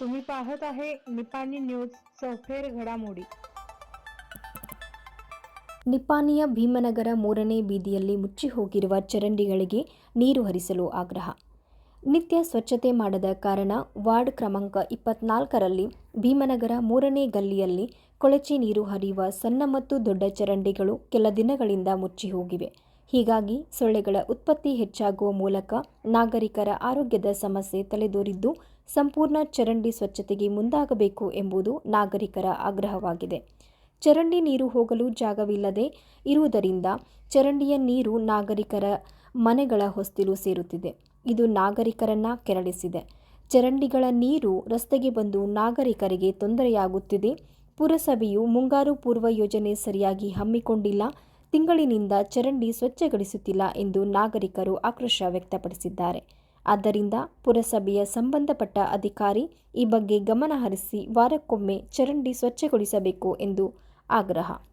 तुम्ही पाहत आहे निपाणी न्यूज चौफेर घडामोडी ನಿಪ್ಪಾಣಿಯ ಭೀಮನಗರ ಮೂರನೇ ಬೀದಿಯಲ್ಲಿ ಮುಚ್ಚಿ ಹೋಗಿರುವ ಚರಂಡಿಗಳಿಗೆ ನೀರು ಹರಿಸಲು ಆಗ್ರಹ ನಿತ್ಯ ಸ್ವಚ್ಛತೆ ಮಾಡದ ಕಾರಣ ವಾರ್ಡ್ ಕ್ರಮಾಂಕ ಇಪ್ಪತ್ನಾಲ್ಕರಲ್ಲಿ ಭೀಮನಗರ ಮೂರನೇ ಗಲ್ಲಿಯಲ್ಲಿ ಕೊಳಚೆ ನೀರು ಹರಿಯುವ ಸಣ್ಣ ಮತ್ತು ದೊಡ್ಡ ಚರಂಡಿಗಳು ಕೆಲ ದಿನಗಳಿಂದ ಮುಚ್ಚಿ ಹೋಗಿವೆ ಹೀಗಾಗಿ ಸೊಳ್ಳೆಗಳ ಉತ್ಪತ್ತಿ ಹೆಚ್ಚಾಗುವ ಮೂಲಕ ನಾಗರಿಕರ ಆರೋಗ್ಯದ ಸಮಸ್ಯೆ ತಲೆದೋರಿದ್ದು ಸಂಪೂರ್ಣ ಚರಂಡಿ ಸ್ವಚ್ಛತೆಗೆ ಮುಂದಾಗಬೇಕು ಎಂಬುದು ನಾಗರಿಕರ ಆಗ್ರಹವಾಗಿದೆ. ಚರಂಡಿ ನೀರು ಹೋಗಲು ಜಾಗವಿಲ್ಲದೆ ಇರುವುದರಿಂದ ಚರಂಡಿಯ ನೀರು ನಾಗರಿಕರ ಮನೆಗಳ ಹೊಸ್ತಿಲು ಸೇರುತ್ತಿದೆ. ಇದು ನಾಗರಿಕರನ್ನ ಕೆರಳಿಸಿದೆ. ಚರಂಡಿಗಳ ನೀರು ರಸ್ತೆಗೆ ಬಂದು ನಾಗರಿಕರಿಗೆ ತೊಂದರೆಯಾಗುತ್ತಿದೆ. ಪುರಸಭೆಯು ಮುಂಗಾರು ಪೂರ್ವ ಯೋಜನೆ ಸರಿಯಾಗಿ ಹಮ್ಮಿಕೊಂಡಿಲ್ಲ. ತಿಂಗಳಿನಿಂದ ಚರಂಡಿ ಸ್ವಚ್ಛಗೊಳಿಸುತ್ತಿಲ್ಲ ಎಂದು ನಾಗರಿಕರು ಆಕ್ರೋಶ ವ್ಯಕ್ತಪಡಿಸಿದ್ದಾರೆ. ಆದ್ದರಿಂದ ಪುರಸಭೆಯ ಸಂಬಂಧಪಟ್ಟ ಅಧಿಕಾರಿ ಈ ಬಗ್ಗೆ ಗಮನ ಹರಿಸಿ ವಾರಕ್ಕೊಮ್ಮೆ ಚರಂಡಿ ಸ್ವಚ್ಛಗೊಳಿಸಬೇಕು ಎಂದು ಆಗ್ರಹ.